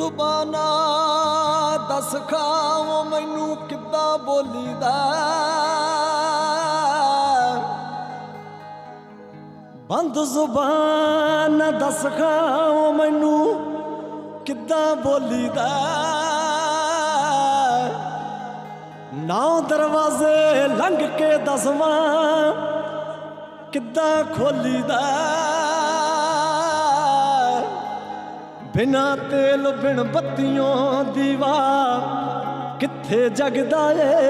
ਜ਼ੁਬਾਨਾ ਦੱਸ ਖਾਓ ਮੈਨੂੰ ਕਿੱਦਾਂ ਬੋਲੀਦਾ। ਬੰਦ ਜ਼ੁਬਾਨ ਦੱਸ ਖਾਓ ਮੈਨੂੰ ਕਿੱਦਾਂ ਬੋਲੀਦਾ। ਨੌ ਦਰਵਾਜ਼ੇ ਲੰਘ ਕੇ ਦਸਵਾਂ ਕਿੱਦਾਂ ਖੋਲੀਦਾ। ਬਿਨਾ ਤੇਲ ਬਿਨ ਬੱਤੀਆਂ ਦੀਵਾ ਕਿੱਥੇ ਜਗਦਾ ਏ?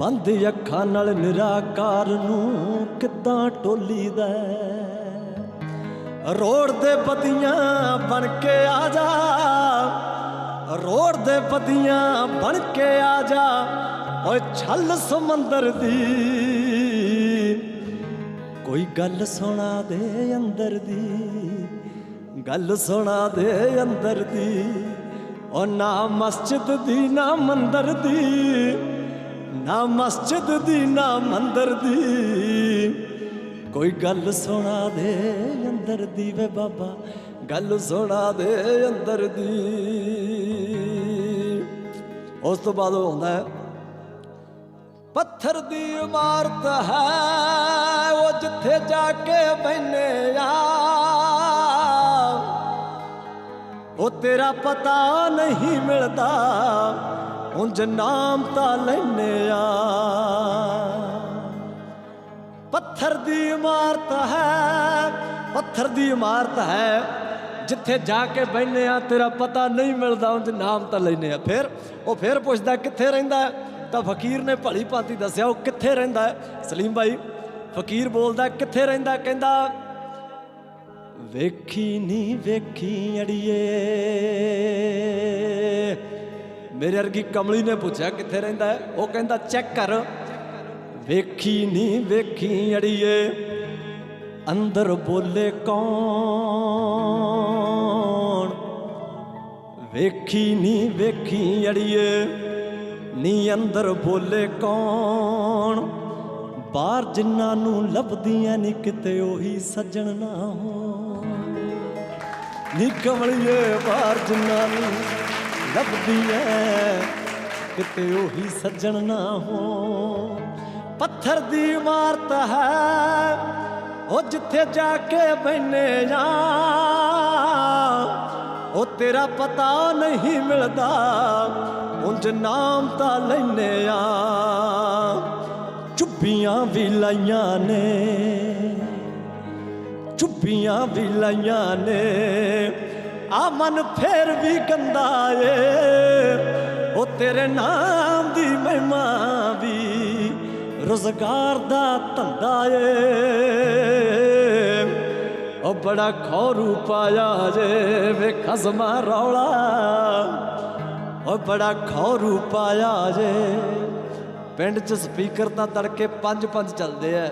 ਬੰਦ ਅੱਖਾਂ ਨਾਲ ਨਿਰਾਕਾਰ ਨੂੰ ਕਿੱਦਾਂ ਟੋਲੀਦਾ ਰੋੜ ਦੇ ਪਤੀਆਂ ਬਣ ਕੇ ਆ ਜਾ, ਰੋੜ ਦੇ ਪਤੀਆਂ ਬਣ ਕੇ ਆ ਜਾ, ਓਏ ਛੱਲ ਸਮੁੰਦਰ ਦੀ। ਕੋਈ ਗੱਲ ਸੁਣਾ ਦੇ ਅੰਦਰ ਦੀ। ਗੱਲ ਸੁਣਾ ਦੇ ਅੰਦਰ ਦੀ ਓ ਨਾ ਮਸਜਿਦ ਦੀ, ਨਾ ਮੰਦਰ ਦੀ, ਨਾ ਮਸਜਿਦ ਦੀ, ਨਾ ਮੰਦਰ ਦੀ। ਕੋਈ ਗੱਲ ਸੁਣਾ ਦੇ ਅੰਦਰ ਦੀ ਵੇ ਬਾਬਾ, ਗੱਲ ਸੁਣਾ ਦੇ ਅੰਦਰ ਦੀ। ਉਸ ਤੋਂ ਬਾਅਦ ਉਹ ਹੁੰਦਾ ਹੈ, ਪੱਥਰ ਦੀ ਇਮਾਰਤ ਹੈ, ਉਹ ਜਿੱਥੇ ਜਾ ਕੇ ਬੈਨੇ ਆ। ਉਹ ਤੇਰਾ ਪਤਾ ਨਹੀਂ ਮਿਲਦਾ, ਉਂਝ ਨਾਮ ਤਾਂ ਲੈਨੇ ਆ। ਪੱਥਰ ਦੀ ਇਮਾਰਤ ਹੈ, ਪੱਥਰ ਦੀ ਇਮਾਰਤ ਹੈ। ਜਿੱਥੇ ਜਾ ਕੇ ਬੈਨੇ ਆ, ਤੇਰਾ ਪਤਾ ਨਹੀਂ ਮਿਲਦਾ, ਉਂਝ ਨਾਮ ਤਾਂ ਲੈਨੇ ਆ। ਫਿਰ ਉਹ ਫਿਰ ਪੁੱਛਦਾ, ਕਿੱਥੇ ਰਹਿੰਦਾ? ਤਾਂ ਫਕੀਰ ਨੇ ਭਲੀ ਭਾਂਤੀ ਦੱਸਿਆ, ਉਹ ਕਿੱਥੇ ਰਹਿੰਦਾ? ਸਲੀਮ ਭਾਈ ਫਕੀਰ ਬੋਲਦਾ, ਕਿੱਥੇ ਰਹਿੰਦਾ? ਕਹਿੰਦਾ ਵੇਖੀ ਨਹੀਂ ਵੇਖੀ ਅੜੀਏ। ਮੇਰੇ ਵਰਗੀ ਕਮਲੀ ਨੇ ਪੁੱਛਿਆ ਕਿੱਥੇ ਰਹਿੰਦਾ ਹੈ? ਉਹ ਕਹਿੰਦਾ, ਚੈੱਕ ਕਰ। ਵੇਖੀ ਨਹੀਂ ਵੇਖੀ ਅੜੀਏ, ਅੰਦਰ ਬੋਲੇ ਕੌਣ? ਵੇਖੀ ਨਹੀਂ ਵੇਖੀ ਅੜੀਏ, ਨੀ ਅੰਦਰ ਬੋਲੇ ਕੌਣ? ਬਾਹਰ ਜਿਨ੍ਹਾਂ ਨੂੰ ਲੱਭਦੀਆਂ ਨੀ ਕਿਤੇ ਉਹੀ ਸੱਜਣ ਨਾ ਹੋ ਨੀ ਕਮਲੀਏ ਬਾਹਰ ਜਿਨ੍ਹਾਂ ਨੂੰ ਲੱਭਦੀ ਐ ਕਿਤੇ ਉਹੀ ਸੱਜਣ ਨਾ ਹੋ ਪੱਥਰ ਦੀ ਇਮਾਰਤ ਹੈ, ਉਹ ਜਿੱਥੇ ਜਾ ਕੇ ਬੈਨੇ ਜਾ ਉਹ ਤੇਰਾ ਪਤਾ ਨਹੀਂ ਮਿਲਦਾ, ਉਂਝ ਨਾਮ ਤਾਂ ਲੈਨੇ ਆ। ਚੁੱਪੀਆਂ ਵੀ ਲਾਈਆਂ ਨੇ, ਚੁੱਪੀਆਂ ਵੀ ਲਾਈਆਂ ਨੇ। ਆ ਮਨ ਫੇਰ ਵੀ ਗੰਦਾ ਏ, ਉਹ ਤੇਰੇ ਨਾਮ ਦੀ ਮਹਿਮਾ ਵੀ ਰੋਜ਼ਗਾਰ ਦਾ ਧੰਦਾ ਏ। ਉਹ ਬੜਾ ਖੌਰੂ ਪਾਇਆ ਜੇ, ਵੇ ਖਸਮਾ ਰੌਲਾ। ਉਹ ਬੜਾ ਖੌਰੂ ਪਾਇਆ ਜੇ। ਪਿੰਡ 'ਚ ਸਪੀਕਰ ਤਾਂ ਤੜਕੇ ਪੰਜ ਪੰਜ ਚੱਲਦੇ ਐ।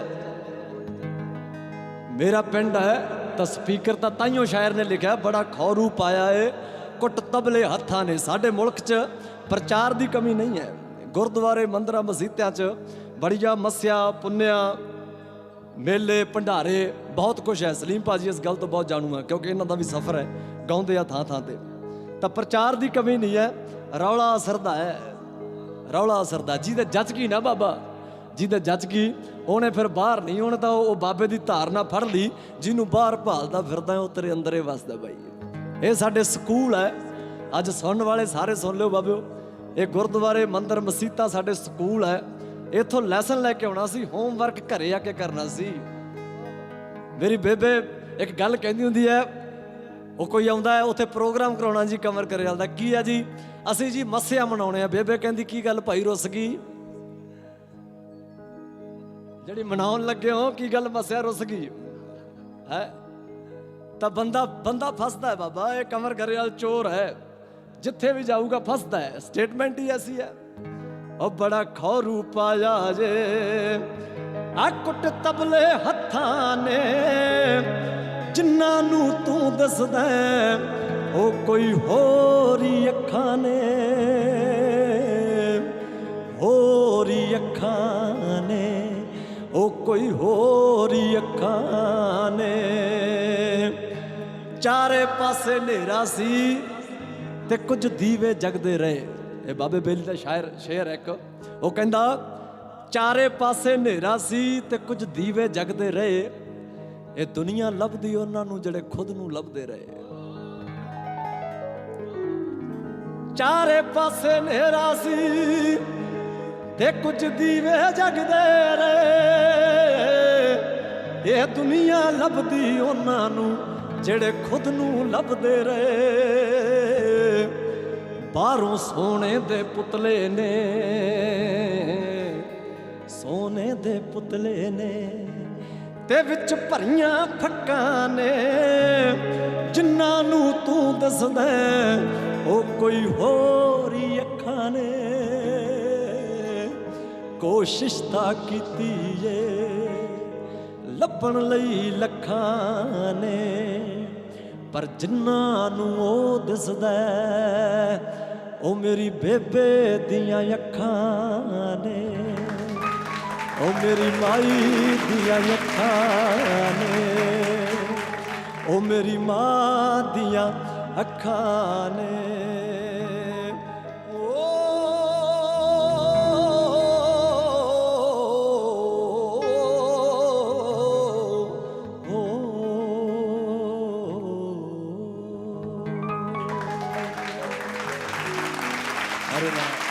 ਮੇਰਾ ਪਿੰਡ ਹੈ, ਤਾਂ ਸਪੀਕਰ ਤਾਂ ਤਾਈਓ ਸ਼ਾਇਰ ਨੇ ਲਿਖਿਆ, ਬੜਾ ਖੌਰੂ ਪਾਇਆ ਏ। ਕੁੱਟ ਤਬਲੇ ਹੱਥਾਂ ਨੇ ਸਾਡੇ ਮੁਲਕ 'ਚ, ਪ੍ਰਚਾਰ ਦੀ ਕਮੀ ਨਹੀਂ ਹੈ ਗੁਰਦੁਆਰੇ ਮੰਦਰਾਂ ਮਸਜਿਦਾਂ 'ਚ, ਬੜੀਆ ਮੱਸਿਆ, ਪੁੰਨਿਆ, ਮੇਲੇ, ਭੰਡਾਰੇ, ਬਹੁਤ ਕੁਝ ਹੈ ਸਲੀਮ ਭਾਜੀ, ਇਸ ਗੱਲ ਤੋਂ ਬਹੁਤ ਜਾਣੂ ਆ, ਕਿਉਂਕਿ ਇਹਨਾਂ ਦਾ ਵੀ ਸਫ਼ਰ ਹੈ ਗਾਉਂਦੇ ਆ ਥਾਂ ਥਾਂ ਤੇ। ਤਾਂ ਪ੍ਰਚਾਰ ਦੀ ਕਮੀ ਨਹੀਂ ਹੈ ਰੌਲਾ ਅਸਰਦਾ ਹੈ ਰੌਲਾ ਅਸਰਦਾ, ਜਿਹਦੇ ਜੱਜ ਕੀ ਨਾ ਬਾਬਾ? ਜਿਹਦੇ ਜੱਜ ਕੀ? ਉਹਨੇ ਫਿਰ ਬਾਹਰ ਨਹੀਂ, ਉਹਨੇ ਤਾਂ ਉਹ ਬਾਬੇ ਦੀ ਧਾਰਨਾ ਫੜ ਲਈ, ਜਿਹਨੂੰ ਬਾਹਰ ਭਾਲਦਾ ਫਿਰਦਾ, ਉਹ ਤੇਰੇ ਅੰਦਰ ਹੀ ਵਸਦਾ ਬਾਈ। ਇਹ ਸਾਡੇ ਸਕੂਲ ਹੈ। ਅੱਜ ਸੁਣਨ ਵਾਲੇ ਸਾਰੇ ਸੁਣ ਲਿਓ ਬਾਬਿਓ। ਇਹ ਗੁਰਦੁਆਰੇ ਮੰਦਰ ਮਸੀਤਾ ਸਾਡੇ ਸਕੂਲ ਹੈ। ਇੱਥੋਂ ਲੈਸਨ ਲੈ ਕੇ ਆਉਣਾ ਸੀ ਹੋਮਵਰਕ ਘਰੇ ਆ ਕੇ ਕਰਨਾ ਸੀ। ਮੇਰੀ ਬੇਬੇ ਇੱਕ ਗੱਲ ਕਹਿੰਦੀ ਹੁੰਦੀ ਹੈ, ਉਹ ਕੋਈ ਆਉਂਦਾ ਹੈ, ਉੱਥੇ ਪ੍ਰੋਗਰਾਮ ਕਰਾਉਣਾ ਜੀ, ਕਮਰ ਕਰੇ ਜਾਂਦਾ ਕੀ ਹੈ ਜੀ? ਅਸੀਂ ਜੀ ਮੱਸਿਆ ਮਨਾਉਣੇ ਆ। ਬੇਬੇ ਕਹਿੰਦੀ, ਕੀ ਗੱਲ ਭਾਈ ਰੁੱਸ ਗਈ? ਜਿਹੜੀ ਮਨਾਉਣ ਲੱਗੇ ਹੋ, ਕੀ ਗੱਲ ਮੱਸਿਆ ਰੁੱਸ ਗਈ? ਹੈ? ਤਾਂ ਬੰਦਾ ਬੰਦਾ ਫਸਦਾ ਹੈ ਬਾਬਾ, ਇਹ ਕਮਰ ਘਰੇ ਚੋਰ ਹੈ। ਜਿੱਥੇ ਵੀ ਜਾਊਗਾ ਫਸਦਾ ਹੈ। ਸਟੇਟਮੈਂਟ ਹੀ ਐਸੀ ਹੈ। ਉਹ ਬੜਾ ਖੌਰੂ ਪਾਇਆ ਜੇ। ਆ ਕੁੱਟ ਤਬਲੇ ਹੱਥਾਂ ਨੇ। ਜਿਨ੍ਹਾਂ ਨੂੰ ਤੂੰ ਦੱਸਦਾ ਉਹ ਕੋਈ ਹੋਰ ਹੀ ਅੱਖਾਂ ਨੇ, ਹੋਰ ਅੱਖਾਂ ਨੇ, ਉਹ ਕੋਈ ਹੋਰ ਅੱਖਾਂ ਨੇ। ਚਾਰੇ ਪਾਸੇ ਹਨੇਰਾ ਸੀ ਤੇ ਕੁਝ ਦੀਵੇ ਜਗਦੇ ਰਹੇ। ਇਹ ਬਾਬੇ ਬੇਲੀ ਦਾ ਸ਼ਾਇਰ, ਸ਼ੇਰ ਹੈ ਇੱਕ। ਉਹ ਕਹਿੰਦਾ, ਚਾਰੇ ਪਾਸੇ ਹਨੇਰਾ ਸੀ ਤੇ ਕੁਝ ਦੀਵੇ ਜਗਦੇ ਰਹੇ। ਇਹ ਦੁਨੀਆ ਲੱਭਦੀ ਉਹਨਾਂ ਨੂੰ ਜਿਹੜੇ ਖੁਦ ਨੂੰ ਲੱਭਦੇ ਰਹੇ। ਚਾਰੇ ਪਾਸੇ ਹਨੇਰਾ ਸੀ ਤੇ ਕੁਝ ਦੀਵੇ ਜਗਦੇ ਰਹੇ। ਇਹ ਦੁਨੀਆ ਲੱਭਦੀ ਉਹਨਾਂ ਨੂੰ ਜਿਹੜੇ ਖੁਦ ਨੂੰ ਲੱਭਦੇ ਰਹੇ। ਬਾਹਰੋਂ ਸੋਨੇ ਦੇ ਪੁਤਲੇ ਨੇ, ਸੋਨੇ ਦੇ ਪੁਤਲੇ ਨੇ ਤੇ ਵਿੱਚ ਭਰੀਆਂ ਫੱਕਾਂ ਨੇ। ਜਿਨ੍ਹਾਂ ਨੂੰ ਤੂੰ ਦੱਸਦਾ ਉਹ ਕੋਈ ਹੋਰ ਹੀ ਅੱਖਾਂ ਨੇ। ਕੋਸ਼ਿਸ਼ ਤਾਂ ਕੀਤੀ ਏ, ਲੱਭਣ ਲਈ ਲੱਖਾਂ ਨੇ। ਪਰ ਜਿੰਨਾ ਨੂੰ ਉਹ ਦਿਸਦਾ ਉਹ ਮੇਰੀ ਬੇਬੇ ਦੀਆਂ ਅੱਖਾਂ ਨੇ। ਉਹ ਮੇਰੀ ਮਾਈ ਦੀਆਂ ਅੱਖਾਂ ਨੇ। ਉਹ ਮੇਰੀ ਮਾਂ ਦੀਆਂ ਅੱਖਾਂ ਨੇ ਓ ਓ ਹਰੇ ਰਾਮ